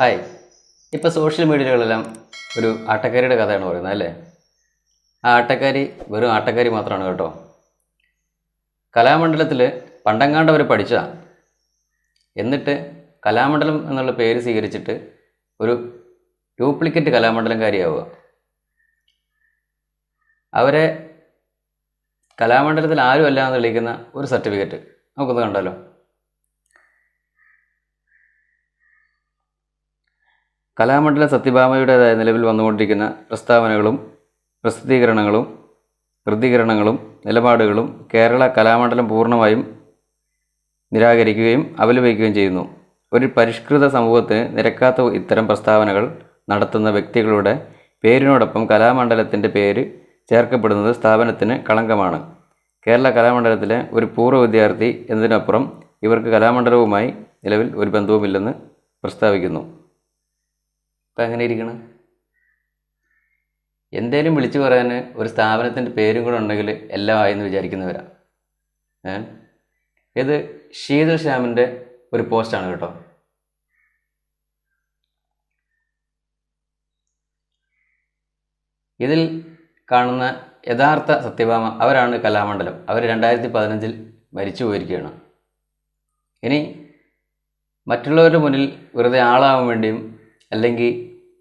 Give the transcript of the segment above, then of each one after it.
Hi. ഇപ്പോൾ social മീഡിയകളെല്ലാം ഒരു ആട്ടക്കാരിയുടെ കഥയാണ് പറയുന്നത് അല്ലേ? ആ ആട്ടക്കാരി വെറും ആട്ടക്കാരി മാത്രമാണ് കേട്ടോ. കലാമണ്ഡലത്തിൽ പണ്ടങ്ങാണ്ട് അവർ പഠിച്ചതാണ് എന്നിട്ട് കലാമണ്ഡലം എന്നുള്ള പേര് സ്വീകരിച്ചിട്ട് ഒരു ഡ്യൂപ്ലിക്കേറ്റ് കലാമണ്ഡലംകാരിയാവുക. അവരെ കലാമണ്ഡലത്തിൽ ആരും അല്ല എന്ന് തെളിയിക്കുന്ന ഒരു സർട്ടിഫിക്കറ്റ് നമുക്കൊന്ന് കണ്ടാലോ? കലാമണ്ഡല സത്യഭാമയുടേതായ നിലവിൽ വന്നുകൊണ്ടിരിക്കുന്ന പ്രസ്താവനകളും പ്രസിദ്ധീകരണങ്ങളും കൃതീകരണങ്ങളും നിലപാടുകളും കേരള കലാമണ്ഡലം പൂർണമായും നിരാകരിക്കുകയും അപലപിക്കുകയും ചെയ്യുന്നു. ഒരു പരിഷ്കൃത സമൂഹത്തിന് നിരക്കാത്ത ഇത്തരം പ്രസ്താവനകൾ നടത്തുന്ന വ്യക്തികളുടെ പേരിനോടൊപ്പം കലാമണ്ഡലത്തിന്റെ പേര് ചേർക്കപ്പെടുന്നത് സ്ഥാപനത്തിന് കളങ്കമാണ്. കേരള കലാമണ്ഡലത്തിലെ ഒരു പൂർവ വിദ്യാർത്ഥി എന്നതിനപ്പുറം ഇവർക്ക് കലാമണ്ഡലവുമായി നിലവിൽ ഒരു ബന്ധവുമില്ലെന്ന് പ്രസ്താവിക്കുന്നു. ഇപ്പം എങ്ങനെ ഇരിക്കണം? എന്തേലും വിളിച്ചു പറയാൻ ഒരു സ്ഥാപനത്തിന്റെ പേരും കൂടെ ഉണ്ടെങ്കിൽ എല്ലാം ആയെന്ന് വിചാരിക്കുന്നവരാണ് ഏ? ഇത് ശീതൾ ശ്യാമിന്റെ ഒരു പോസ്റ്റാണ് കേട്ടോ. ഇതിൽ കാണുന്ന യഥാർത്ഥ സത്യഭാമ അവരാണ് കലാമണ്ഡലം. അവർ രണ്ടായിരത്തി പതിനഞ്ചിൽ മരിച്ചു പോയിരിക്കുകയാണ്. ഇനി മറ്റുള്ളവരുടെ മുന്നിൽ വെറുതെ ആളാവാൻ വേണ്ടിയും അല്ലെങ്കിൽ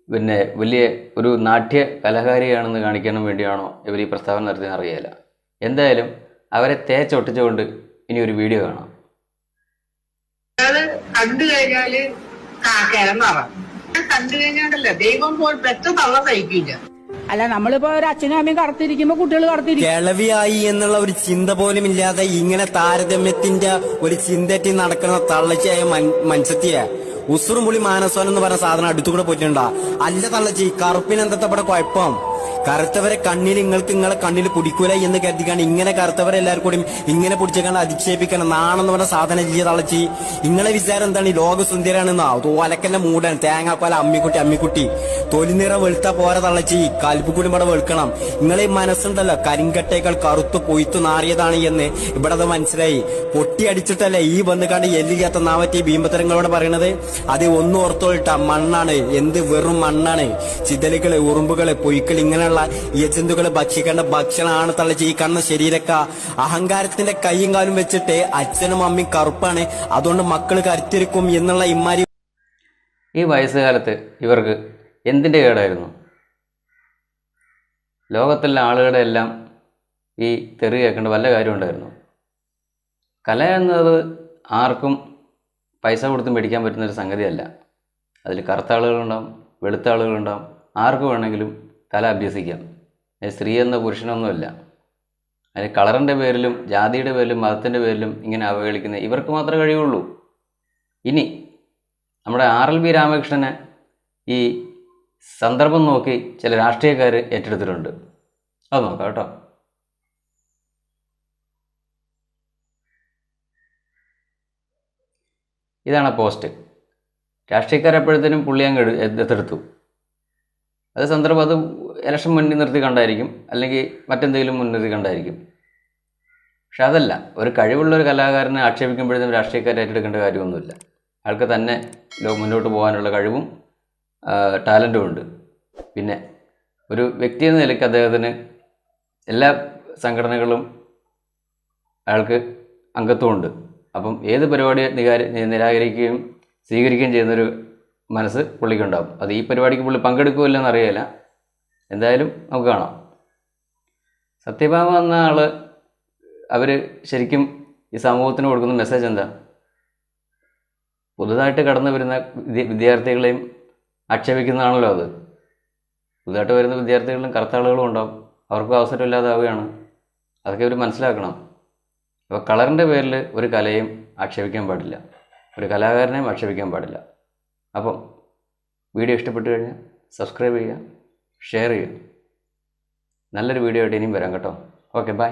പിന്നെ വലിയ ഒരു നാട്യ കലാകാരിയാണെന്ന് കാണിക്കാനും വേണ്ടിയാണോ ഇവർ ഈ പ്രസ്താവന നടത്തിയെന്ന് അറിയില്ല. എന്തായാലും അവരെ തേച്ചൊട്ടിച്ചുകൊണ്ട് ഇനി ഒരു വീഡിയോ കാണാം. കണ്ടു കഴിഞ്ഞാൽ കണ്ടു കഴിഞ്ഞാണ്ടല്ല ദൈവം പോൽ പെട്ടെന്ന് തള്ള സഹിക്കില്ല അല്ല നമ്മളിപ്പോ ഒരു അച്ഛനും അമ്മയും കടത്തിരിക്കുമ്പോ കുട്ടികൾ കടത്തിരിക്കും കിളവിയായി എന്നുള്ള ഒരു ചിന്ത പോലും ഇല്ലാതെ ഇങ്ങനെ താരതമ്യത്തിന്റെ ഒരു ചിന്തറ്റി നടക്കുന്ന തള്ളച്ചയായ തള്ളച്ചായ മനുഷ്യത്തിയെ ഉസുറുമുളി മാനസോൻ എന്ന് പറഞ്ഞ സാധനം അടുത്തുകൂടെ പോയിട്ടുണ്ടാ. അല്ല തള്ളച്ചി കറുപ്പിനെന്തത്തെ ഇവിടെ കുഴപ്പം? കറുത്തവരെ കണ്ണിൽ നിങ്ങൾക്ക് നിങ്ങളെ കണ്ണിൽ പിടിക്കൂല എന്ന് കരുതിക്കാണ് ഇങ്ങനെ കറുത്തവരെ എല്ലാവരും കൂടി ഇങ്ങനെ പിടിച്ചേക്കാണ് അധിക്ഷേപിക്കണം നാണെന്ന് പറഞ്ഞ സാധനം ഇല്ല തളച്ചി നിങ്ങളെ വിചാരം എന്താണ്? ഈ ലോക സുന്ദരാണെന്നാ തോലക്കന്റെ മൂടാണ്. തേങ്ങാപ്പാല അമ്മിക്കുട്ടി അമ്മിക്കുട്ടി. തൊലിനിറം വെളുത്ത പോരെ തളച്ചി കൽപ്പുകൂടി ഇവിടെ വെളുക്കണം. നിങ്ങളെ മനസ്സുണ്ടല്ലോ? കരിങ്കട്ടേക്കാൾ കറുത്ത് പൊയ്ത്തു നാറിയതാണ് എന്ന് ഇവിടെ അത് മനസ്സിലായി. പൊട്ടി അടിച്ചിട്ടല്ലേ ഈ വന്ന് കണ്ട് എല്ലില്ലാത്ത നാമറ്റി ഭീമത്തരങ്ങളോട് പറയണത്? അത് ഒന്നും ഓർത്തോളിട്ട മണ്ണാണ്. എന്ത് വെറും മണ്ണാണ്. ചിതലുകൾ ഉറുമ്പുകൾ പൊയ്ക്കൾ ഇങ്ങനെയുള്ള യജന്തുക്കൾ ഭക്ഷിക്കേണ്ട ഭക്ഷണമാണ് തള്ളിച്ച് ഈ കണ്ണ ശരീരക്ക. അഹങ്കാരത്തിന്റെ കൈയും കാലും വെച്ചിട്ട് അച്ഛനും അമ്മയും കറുപ്പാണ്. അതുകൊണ്ട് മക്കൾ കരുത്തിരിക്കും എന്നുള്ള ഇമാരി ഈ വയസ്സുകാലത്ത് ഇവർക്ക് എന്തിന്റെ കേടായിരുന്നു? ലോകത്തിലെ ആളുകളുടെ എല്ലാം ഈ തെറി കേൾക്കേണ്ട വല്ല കാര്യം ഉണ്ടായിരുന്നു? കല എന്നത് ആർക്കും പൈസ കൊടുത്ത് മേടിക്കാൻ പറ്റുന്ന ഒരു സംഗതിയല്ല. അതിൽ കറുത്ത ആളുകളുണ്ടാവും വെളുത്ത ആളുകളുണ്ടാവും ആർക്ക് വേണമെങ്കിലും കല അഭ്യസിക്കാം. സ്ത്രീ എന്ന പുരുഷനൊന്നുമില്ല. അതിന് കളറിന്റെ പേരിലും ജാതിയുടെ പേരിലും മതത്തിന്റെ പേരിലും ഇങ്ങനെ അവഹേളിക്കുന്ന ഇവർക്ക് മാത്രമേ കഴിയുള്ളൂ. ഇനി നമ്മുടെ ആർ എൽ ബി രാമകൃഷ്ണനെ ഈ സന്ദർഭം നോക്കി ചില രാഷ്ട്രീയക്കാർ ഏറ്റെടുത്തിട്ടുണ്ട്. അത് നോക്കാം കേട്ടോ. ഇതാണ് പോസ്റ്റ്. രാഷ്ട്രീയക്കാരെപ്പോഴത്തേനും പുള്ളി അങ്ങ് ഏറ്റെടുത്തു അത് സന്ദർഭം അത് ഇലക്ഷൻ മുന്നിൽ നിർത്തി കണ്ടായിരിക്കും അല്ലെങ്കിൽ മറ്റെന്തെങ്കിലും മുൻനിർത്തി കണ്ടായിരിക്കും. പക്ഷെ അതല്ല ഒരു കഴിവുള്ള ഒരു കലാകാരനെ ആക്ഷേപിക്കുമ്പോഴത്തേനും രാഷ്ട്രീയക്കാരെ ഏറ്റെടുക്കേണ്ട കാര്യമൊന്നുമില്ല. ആൾക്ക് തന്നെ മുന്നോട്ട് പോകാനുള്ള കഴിവും ടാലന്റും ഉണ്ട്. പിന്നെ ഒരു വ്യക്തി എന്ന നിലയ്ക്ക് അദ്ദേഹത്തിന് എല്ലാ സംഘടനകളും അയാൾക്ക് അംഗത്വമുണ്ട്. അപ്പം ഏത് പരിപാടി നിരാകരിക്കുകയും സ്വീകരിക്കുകയും ചെയ്യുന്നൊരു മനസ്സ് പുള്ളിക്കുണ്ടാവും. അത് ഈ പരിപാടിക്ക് പുള്ളി പങ്കെടുക്കുമല്ലെന്ന് അറിയില്ല എന്തായാലും നമുക്ക് കാണാം. സത്യഭാമ എന്ന ആൾ അവർ ശരിക്കും ഈ സമൂഹത്തിന് കൊടുക്കുന്ന മെസ്സേജ് എന്താ? പുതുതായിട്ട് കടന്നു വരുന്ന വിദ്യ- വിദ്യാർത്ഥികളെയും ആക്ഷേപിക്കുന്നതാണല്ലോ അത്. പുതുതായിട്ട് വരുന്ന വിദ്യാർത്ഥികളും കറുത്ത ഉണ്ടാവും. അവർക്കും അവസരമില്ലാതാവുകയാണ്. അതൊക്കെ അവർ മനസ്സിലാക്കണം. അപ്പോൾ കളറിന്റെ പേരിൽ ഒരു കലയും ആക്ഷേപിക്കാൻ പാടില്ല. ഒരു കലാകാരനെയും ആക്ഷേപിക്കാൻ പാടില്ല. അപ്പം വീഡിയോ ഇഷ്ടപ്പെട്ടു കഴിഞ്ഞാൽ സബ്സ്ക്രൈബ് ചെയ്യുക ഷെയർ ചെയ്യുക. നല്ലൊരു വീഡിയോ ആയിട്ട് ഇനിയും വരാം കേട്ടോ. Okay bye.